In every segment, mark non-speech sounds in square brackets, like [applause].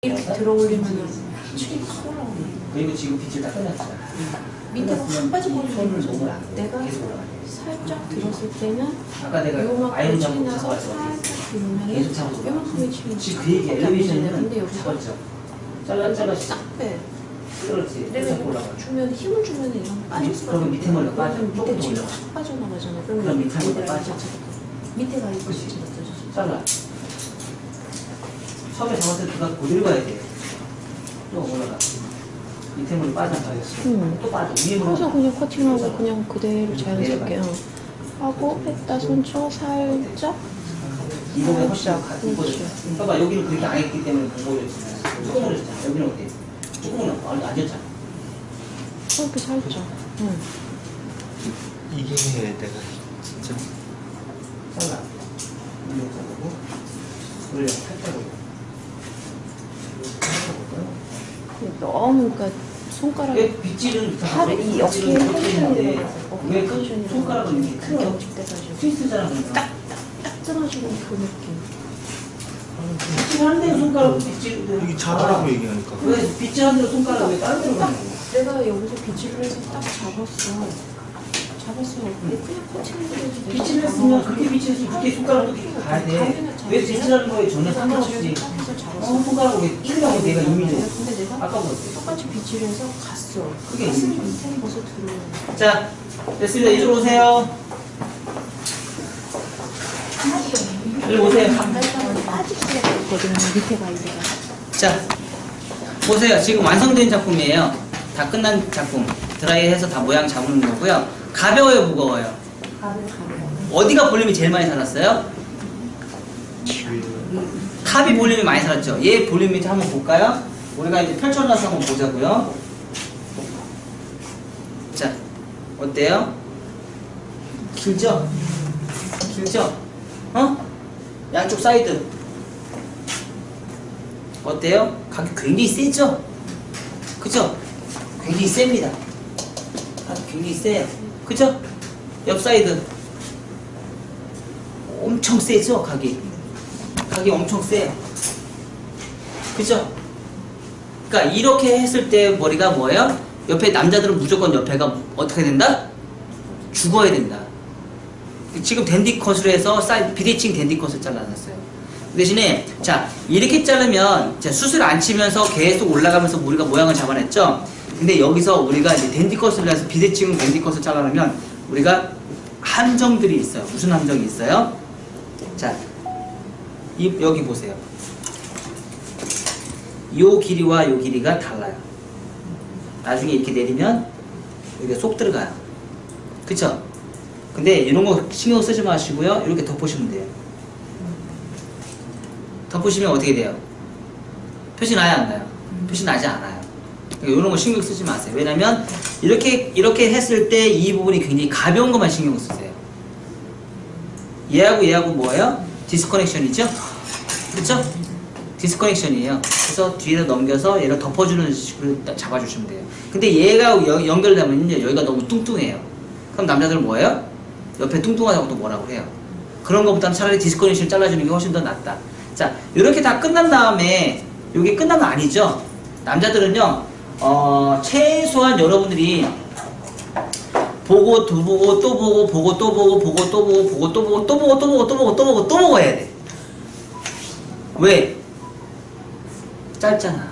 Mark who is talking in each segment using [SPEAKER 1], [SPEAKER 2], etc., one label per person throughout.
[SPEAKER 1] 이렇게 들어 올리면은 칠이 확 올라오네.
[SPEAKER 2] 그리고 지금 빛을 다 끝났잖아.
[SPEAKER 1] 밑에가 확.
[SPEAKER 2] 놓으면 안 돼.
[SPEAKER 1] 내가
[SPEAKER 2] 계속.
[SPEAKER 1] 살짝 들었을 때는
[SPEAKER 2] 아까 내가
[SPEAKER 1] 요만큼
[SPEAKER 2] 아이언
[SPEAKER 1] 칠이
[SPEAKER 2] 잡고
[SPEAKER 1] 나서. 살짝 들으면
[SPEAKER 2] 계속 잡아서.
[SPEAKER 1] 요만큼의 칠이
[SPEAKER 2] 지금 그 얘기. 엘리베이션은
[SPEAKER 1] 근데 여기서
[SPEAKER 2] 잡았죠. 잘라 잘라
[SPEAKER 1] 싹 빼.
[SPEAKER 2] 그렇지.
[SPEAKER 1] 내가
[SPEAKER 2] 계속 올라가.
[SPEAKER 1] 주면 힘을 주면 이런 빠질 수가
[SPEAKER 2] 그러면 밑에 머리가 빠져.
[SPEAKER 1] 그럼 밑에
[SPEAKER 2] 더 올라가.
[SPEAKER 1] 확 빠져나가잖아.
[SPEAKER 2] 그럼 밑에
[SPEAKER 1] 밑에가
[SPEAKER 2] 빠져.
[SPEAKER 1] 밑에가 이렇게.
[SPEAKER 2] 잘라. 처음에 잡았을 때 그가 그대로 가야 돼. 또 올라가. 밑에 머리 빠져나가요.
[SPEAKER 1] 음.
[SPEAKER 2] 또 빠져. 위에 머리.
[SPEAKER 1] 항상 그냥 커팅하고 그냥 그대로 자연스럽게 어. 하고 했다 손쳐 살짝
[SPEAKER 2] 이거보다 훨씬.
[SPEAKER 1] 그렇지.
[SPEAKER 2] 봐봐 여기는 그렇게 안 했기 때문에 공고였잖아. 조금 올렸잖아. 여기는 어때? 조금 올렸고 안 앉았잖아.
[SPEAKER 1] 이렇게 살짝. 응.
[SPEAKER 3] 이게 내가 진짜
[SPEAKER 2] 잘라. 올려 자르고 올려 살짝 올려. 살짝
[SPEAKER 1] 그러니까 손가락이
[SPEAKER 2] 왜 빗질은
[SPEAKER 1] 팔이 이 어깨에 텐션이
[SPEAKER 2] 왜 그 손가락을 이렇게 큰탁
[SPEAKER 1] 경직돼가지고
[SPEAKER 2] 트위스트잖아 그러니까.
[SPEAKER 1] 딱 끊어지는 그 느낌.
[SPEAKER 2] 빗질하는 데 손가락 빗질
[SPEAKER 3] 이게 잡으라고 얘기하니까
[SPEAKER 2] 왜 빗질하는 데 손가락 왜 다른 데로 가는 거야?
[SPEAKER 1] 내가 여기서 빗질을 해서 딱 잡았어. 코팅을 해서 내가
[SPEAKER 2] 빗질을 했으면 그렇게 빗질했으면 그렇게 손가락도 이렇게 가야 돼. 왜 빗질하는 거에 전혀 상관없이
[SPEAKER 1] 딱 해서
[SPEAKER 2] 어 찔려고 내가 이미
[SPEAKER 1] 근데 내가
[SPEAKER 2] 아까보다
[SPEAKER 1] 똑같이 빗질해서 갔어.
[SPEAKER 2] 그게.
[SPEAKER 1] 밑에 들어오는
[SPEAKER 2] 자 됐습니다. 이쪽으로 오세요.
[SPEAKER 1] 밑에.
[SPEAKER 2] 자 보세요. 지금 완성된 작품이에요. 다 끝난 작품. 드라이해서 다 모양 잡는 거고요 가벼워요 무거워요. 어디가 볼륨이 제일 많이 살았어요? 탑이 볼륨이 많이 살았죠 얘 볼륨이 한번 볼까요? 우리가 이제 펼쳐놔서 한번 보자고요 자 어때요? 길죠? 길죠? 어? 양쪽 사이드 어때요? 각이 굉장히 세죠? 그죠? 굉장히 셉니다 각이 굉장히 세요 그죠? 옆 사이드 엄청 세죠 각이 각이 엄청 세요 그죠? 그러니까 이렇게 했을 때 머리가 뭐예요? 옆에 남자들은 무조건 옆에가 어떻게 된다? 죽어야 된다 지금 댄디 컷으로 해서 사이 비대칭 댄디 컷을 잘라놨어요 그 대신에 자 이렇게 자르면 자, 수술 안 치면서 계속 올라가면서 우리가 모양을 잡아냈죠 근데 여기서 우리가 이제 댄디 컷을 해서 비대칭 댄디 컷을 잘라내면 우리가 함정들이 있어요 무슨 함정이 있어요? 자 이, 여기 보세요 요 길이와 요 길이가 달라요 나중에 이렇게 내리면 여기가 쏙 들어가요 그쵸? 근데 이런 거 신경 쓰지 마시고요 이렇게 덮으시면 돼요 덮으시면 어떻게 돼요? 표시 나요 안 나요? 표시 나지 않아요 그러니까 이런 거 신경 쓰지 마세요 왜냐면 이렇게 이렇게 했을 때 이 부분이 굉장히 가벼운 것만 신경 쓰세요 얘하고 얘하고 뭐예요? 디스커넥션이죠? 그쵸? 디스커넥션이에요. 그래서 뒤에다 넘겨서 얘를 덮어주는 식으로 딱 잡아주시면 돼요. 근데 얘가 여- 연결되면요 여기가 너무 뚱뚱해요. 그럼 남자들은 뭐예요? 옆에 뚱뚱하다고 또 뭐라고 해요. 그런 것보다는 차라리 디스커넥션 잘라주는 게 훨씬 더 낫다. 자, 이렇게 다 끝난 다음에 이게 끝나면 아니죠. 남자들은요, 어, 최소한 여러분들이 보고 또 보고 또 보고 보고 또 보고 보고 또 보고 보고 또 보고 또 보고 또 보고 또 보고 또 보고 또 보고 해야 돼. 왜? 짧잖아.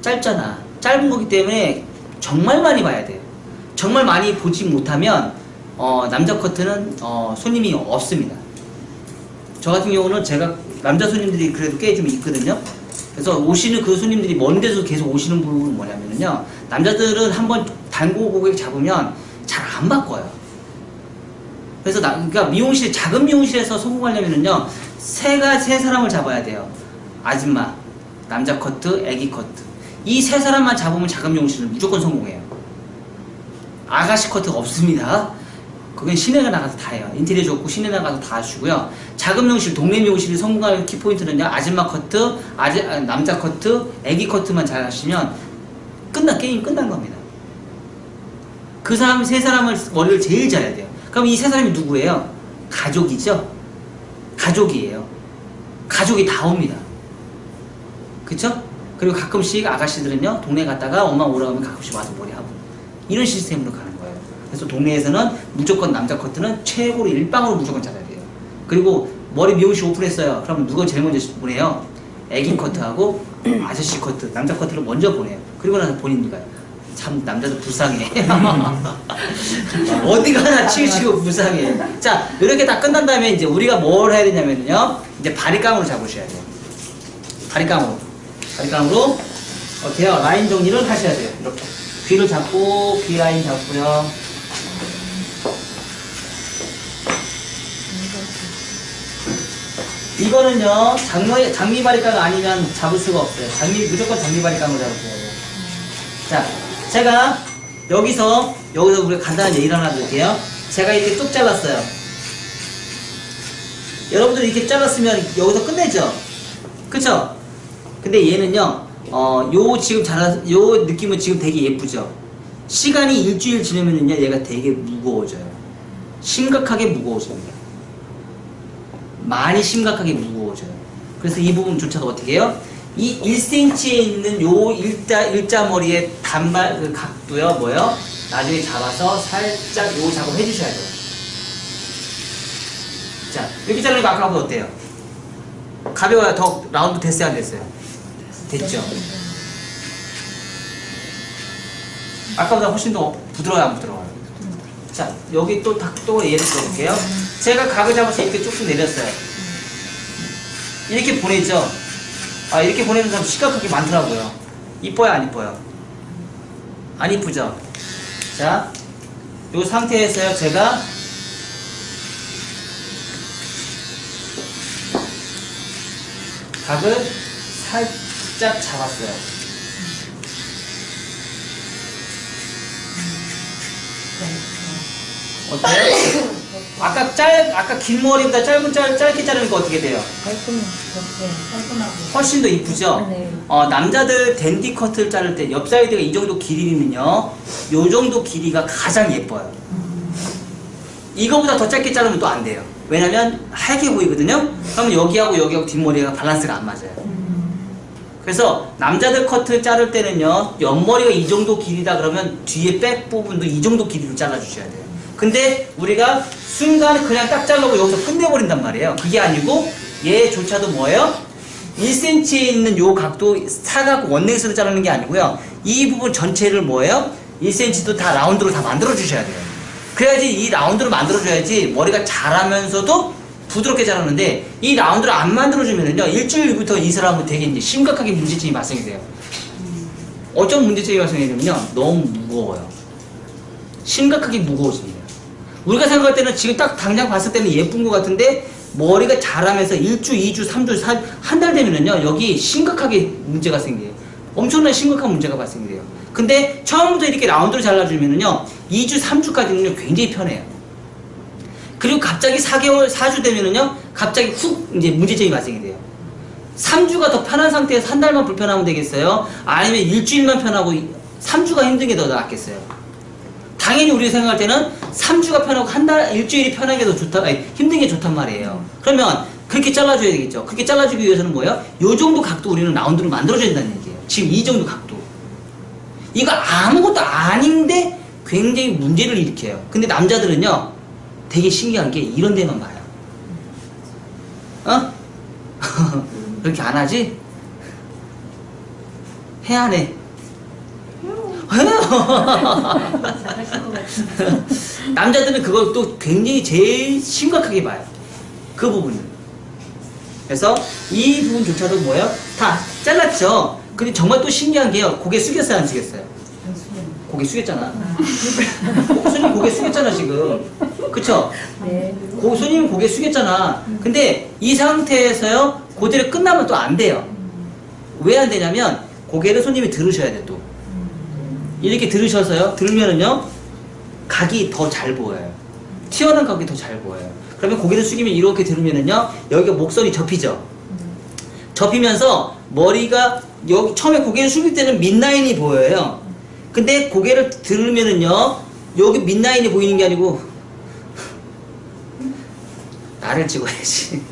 [SPEAKER 2] 짧잖아. 짧은 거기 때문에 정말 많이 봐야 돼요. 정말 많이 보지 못하면 어, 남자 커트는 어, 손님이 없습니다. 저 같은 경우는 제가 남자 손님들이 그래도 꽤 좀 있거든요. 그래서 오시는 그 손님들이 먼 데서 계속 오시는 부분은 뭐냐면요. 남자들은 한번 단고 고객 잡으면 잘 안 바꿔요. 그래서 나, 그러니까 미용실 작은 미용실에서 성공하려면은요 세가 세 사람을 잡아야 돼요. 아줌마, 남자 커트, 애기 커트 이 세 사람만 잡으면 작은 미용실은 무조건 성공해요. 아가씨 커트 없습니다. 그건 시내가 나가서 다 해요. 인테리어 좋고 시내 나가서 다 하시고요. 동네 미용실이 성공할 키포인트는요. 아줌마 커트, 아재, 아, 남자 커트, 애기 커트만 잘 하시면 끝나 게임 끝난 겁니다. 그 사람 세 사람을 머리를 제일 잘해야 돼요. 그럼 이 세 사람이 누구예요? 가족이죠. 가족이에요. 가족이 다 옵니다. 그쵸? 그리고 가끔씩 아가씨들은요 동네 갔다가 엄마 오라 하면 가끔씩 와서 머리 하고 이런 시스템으로 거예요 그래서 동네에서는 무조건 남자 커트는 최고로 일방으로 무조건 잘라야 돼요. 그리고 머리 미용실 오픈했어요. 그럼 누가 제일 먼저 보내요? 애기 커트하고 [clears throat] 아저씨 커트 남자 커트를 먼저 보내요. 그리고 나서 가요? 참 남자도 불쌍해. [laughs] 어디 가 나 치우치고 불쌍해. 자 이렇게 다 끝난 다음에 이제 우리가 뭘 해야 되냐면요. 이제 바리감으로 잡으셔야 돼요. 바리감으로. 바리감으로 어때요? 라인 정리를 하셔야 돼요. 이렇게. 귀를 잡고 귀 라인 잡고요 이거는요 장미, 장미 바리감 아니면 잡을 수가 없어요 장미 무조건 장미 바리감으로 잡으셔야 돼요 자, 제가 여기서 여기서 우리가 간단한 얘기를 하나 드릴게요. 제가 이렇게 뚝 잘랐어요. 여러분들 이렇게 잘랐으면 여기서 끝내죠. 그쵸? 근데 얘는요, 어, 요 지금 잘라, 요 느낌은 지금 되게 예쁘죠? 시간이 일주일 지나면은요, 얘가 되게 무거워져요. 심각하게 무거워집니다. 많이 심각하게 무거워져요. 그래서 이 부분조차도 어떻게 해요? 이 1cm에 있는 요 일자, 일자머리의 단발, 그 각도요, 뭐요? 나중에 잡아서 살짝 요 작업 해주셔야 돼요. 자, 이렇게 자르니까 아까보다 어때요? 가벼워야 더 라운드 됐어요, 안 됐어요? 됐죠? 아까보다 훨씬 더 부드러워요, 안 부드러워요? 자, 여기 또, 딱- 또 예를 들어볼게요. 제가 각을 잡아서 이렇게 쭉쭉 내렸어요. 이렇게 보내죠? 아, 이렇게 보내는 사람 심각하게 많더라고요. 이뻐요, 안 이뻐요? 안 이쁘죠? 자, 이 상태에서요, 제가 각을 살짝 잡았어요. 어때요? 아까 짧, 아까 긴 머리보다 짧은 짧, 짧게 자르니까 어떻게 돼요?
[SPEAKER 1] 깔끔해. 네, 깔끔하고.
[SPEAKER 2] 훨씬 더 이쁘죠?
[SPEAKER 1] 네.
[SPEAKER 2] 어, 남자들 댄디 커트를 자를 때 옆 사이드가 이 정도 길이면요, 요 정도 길이가 가장 예뻐요. 이거보다 더 짧게 자르면 또 안 돼요. 왜냐면 하얗게 보이거든요? 그러면 여기하고 여기하고 뒷머리가 밸런스가 안 맞아요. 그래서 남자들 커트 자를 때는요, 옆머리가 이 정도 길이다 그러면 뒤에 백 부분도 이 정도 길이로 잘라주셔야 돼요. 근데 우리가 순간 그냥 딱 자르고 여기서 끝내버린단 말이에요. 그게 아니고 얘조차도 뭐예요? 1cm에 있는 요 각도 사각 원넥스로 자르는 게 아니고요. 이 부분 전체를 뭐예요? 1cm도 다 라운드로 다 만들어 주셔야 돼요. 그래야지 이 라운드를 만들어 줘야지 머리가 자라면서도 부드럽게 자라는데 이 라운드를 안 만들어 주면은요 일주일부터 이 사람은 되게 이제 심각하게 문제점이 발생이 돼요. 어떤 문제점이 발생이 되냐면요 너무 무거워요. 심각하게 무거워집니다. 우리가 생각할 때는 지금 딱 당장 봤을 때는 예쁜 것 같은데 머리가 자라면서 1주, 2주, 3주, 한 달 되면은요 여기 심각하게 문제가 생겨요. 엄청난 심각한 문제가 발생이 돼요. 근데 처음부터 이렇게 라운드를 잘라주면은요 2주, 3주까지는요 굉장히 편해요. 그리고 갑자기 4개월, 4주 되면은요 갑자기 훅 이제 문제점이 발생이 돼요. 3주가 더 편한 상태에서 한 달만 불편하면 되겠어요? 아니면 일주일만 편하고 3주가 힘든 게 더 낫겠어요? 당연히 우리가 생각할 때는 3주가 편하고 한 달, 일주일이 편한 게더 좋다, 아니, 힘든 게 좋단 말이에요. 그러면 그렇게 잘라줘야 되겠죠. 그렇게 잘라주기 위해서는 뭐예요? 요 정도 각도 우리는 라운드를 만들어줘야 된다는 얘기예요. 지금 이 정도 각도. 이거 아무것도 아닌데 굉장히 문제를 일으켜요. 근데 남자들은요, 되게 신기한 게 이런 데만 봐요. 어? [laughs] 그렇게 안 하지? 해야 안 해. 해요.
[SPEAKER 1] 잘하실 것 같은데. [laughs]
[SPEAKER 2] 남자들은 그걸 또 굉장히 제일 심각하게 봐요. 그 부분을. 그래서 이 부분조차도 뭐예요? 다 잘랐죠? 근데 정말 또 신기한 게요. 고개 숙였어요, 안 숙였어요? 고개 숙였잖아. 손님 고개 숙였잖아, 지금. 그쵸?
[SPEAKER 1] 네.
[SPEAKER 2] 고, 손님이 고개 숙였잖아. 근데 이 상태에서요, 그대로 끝나면 또 안 돼요. 왜 안 되냐면, 고개를 손님이 들으셔야 돼, 또. 이렇게 들으셔서요, 들으면은요, 각이 더 잘 보여요. 튀어나온 각이 더 잘 보여요. 그러면 고개를 숙이면 이렇게 들으면은요, 여기가 목선이 접히죠. 접히면서 머리가 여기 처음에 고개를 숙일 때는 mid라인이 보여요. 근데 고개를 들으면은요, 여기 mid라인이 보이는 게 아니고 나를 찍어야지.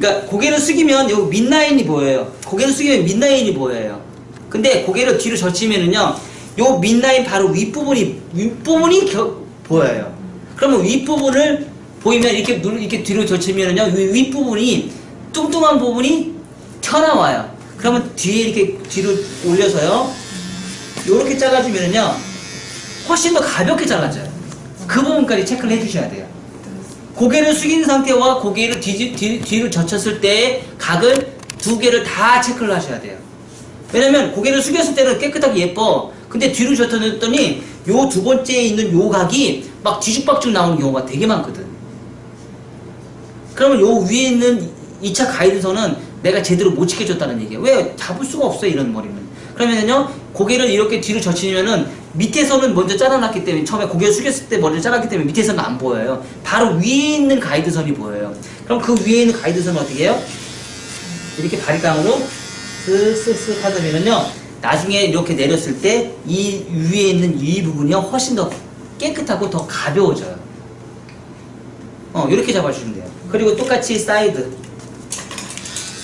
[SPEAKER 2] 그러니까 고개를 숙이면 요 밑라인이 보여요. 고개를 숙이면 밑라인이 보여요. 근데 고개를 뒤로 젖히면은요, 요 밑라인 바로 윗부분이, 윗부분이 겨- 보여요. 그러면 윗부분을 보이면 이렇게 누 이렇게 뒤로 젖히면은요, 이 윗부분이 뚱뚱한 부분이 튀어나와요. 그러면 뒤에 이렇게 뒤로 올려서요, 요렇게 잘라주면은요, 훨씬 더 가볍게 잘라져요. 그 부분까지 체크를 해주셔야 돼요. 고개를 숙인 상태와 고개를 뒤, 뒤, 뒤로 젖혔을 때의 각을 두 개를 다 체크를 하셔야 돼요. 왜냐면 고개를 숙였을 때는 깨끗하게 예뻐. 근데 뒤로 젖혔더니 요 두 번째에 있는 요 각이 막 뒤죽박죽 나오는 경우가 되게 많거든. 그러면 요 위에 있는 2차 가이드선은 내가 제대로 못 지켜줬다는 얘기예요. 왜? 잡을 수가 없어 이런 머리는. 그러면은요 고개를 이렇게 뒤로 젖히면은 밑에서는 먼저 잘라놨기 때문에 처음에 고개를 숙였을 때 머리를 잘랐기 때문에 밑에서는 안 보여요. 바로 위에 있는 가이드선이 보여요. 그럼 그 위에 있는 가이드선은 어떻게 해요? 이렇게 바리깡으로 쓱쓱쓱 하면은요 나중에 이렇게 내렸을 때 이 위에 있는 이 부분이요 훨씬 더 깨끗하고 더 가벼워져요. 어 이렇게 잡아주시면 돼요. 그리고 똑같이 사이드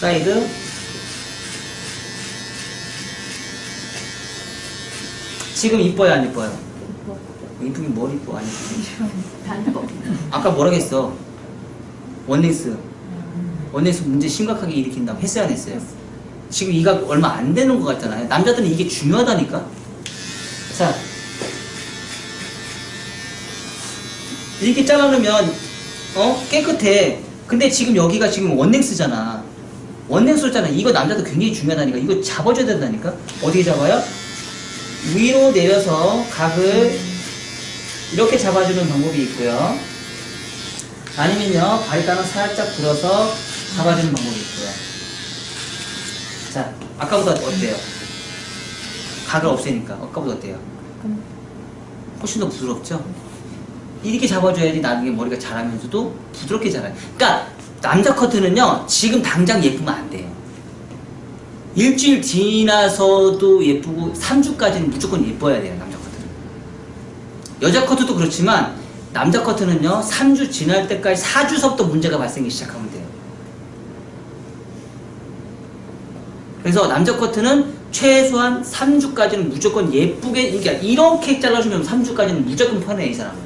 [SPEAKER 2] 사이드 지금 이뻐요 안 이뻐요? 이쁘긴 뭘 이뻐 안 [laughs] 이뻐?
[SPEAKER 1] 단법.
[SPEAKER 2] 아까 뭐라고 했어? 원넥스 원넥스 문제 심각하게 일으킨다고 했어야 안 했어요? 지금 이가 얼마 안 되는 것 같잖아요. 남자들은 이게 중요하다니까. 자, 이렇게 잘라놓으면 어 깨끗해. 근데 지금 여기가 지금 원넥스잖아. 원넥스잖아. 이거 남자도 굉장히 중요하다니까. 이거 잡아줘야 된다니까. 어떻게 잡아요? 위로 내려서 각을 이렇게 잡아주는 방법이 있고요. 아니면요 발가락 살짝 들어서 잡아주는 방법이 있고요. 자, 아까보다 어때요? 각을 없애니까 아까보다 어때요? 훨씬 더 부드럽죠? 이렇게 잡아줘야지 나중에 머리가 자라면서도 부드럽게 자라요. 그러니까 남자 커트는요 지금 당장 예쁘면 안 돼요. 일주일 지나서도 예쁘고 3주까지는 무조건 예뻐야 돼요 남자 커트는. 여자 커트도 그렇지만 남자 커트는요 3주 지날 때까지 4주서부터 문제가 발생이 시작하면 돼요. 그래서 남자 커트는 최소한 3주까지는 무조건 예쁘게 그러니까 이렇게 잘라주면 3주까지는 무조건 편해 이 사람은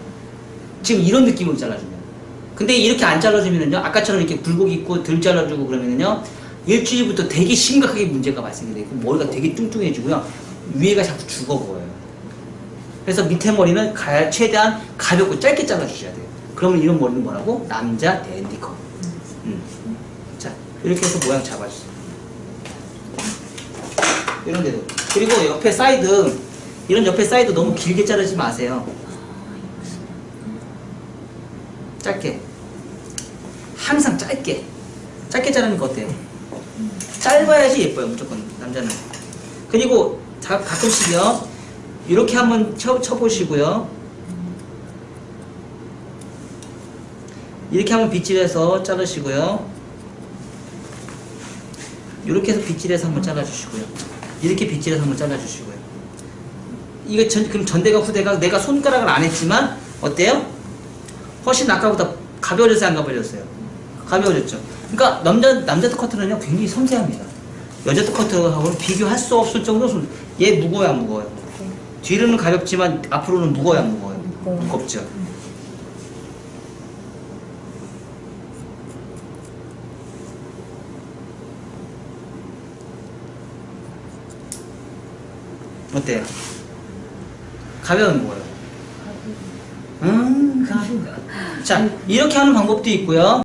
[SPEAKER 2] 지금 이런 느낌으로 잘라주면 근데 이렇게 안 잘라주면은요 아까처럼 이렇게 굴곡 있고 덜 잘라주고 그러면은요 일주일부터 되게 심각하게 문제가 발생이 되고 머리가 되게 뚱뚱해지고요. 위에가 자꾸 죽어 보여요. 그래서 밑에 머리는 가- 최대한 가볍고 짧게 잘라주셔야 돼요. 그러면 이런 머리는 뭐라고? 남자 댄디컷 음. 자 이렇게 해서 모양 잡아주세요. 이런 데도. 그리고 옆에 사이드 이런 옆에 사이드 너무 길게 자르지 마세요. 짧게. 항상 짧게. 짧게 자르니까 어때요? 짧아야지 예뻐요 무조건 남자는. 그리고 자, 가끔씩요. 이렇게 한번 쳐, 쳐보시고요. 이렇게 한번 빗질해서 자르시고요. 이렇게 해서 빗질해서 한번 잘라주시고요. 이렇게 빗질해서 한번 잘라주시고요. 이게 전, 그럼 전대가 후대가 내가 손가락을 안 했지만 어때요? 훨씬 아까보다 가벼워졌어요 안 가벼워졌어요? 가벼워졌죠 그러니까 남자, 남자 커트는요 굉장히 섬세합니다 여자 커트하고는 비교할 수 없을 정도로 손- 얘 무거워요 안 무거워요? 뒤로는 가볍지만 앞으로는 무거워요 안 무거워요?
[SPEAKER 1] 무거워요.
[SPEAKER 2] 무겁죠 어때요? 가벼운 무거워요? 음, 가벼워. 자, 이렇게 하는 방법도 있고요.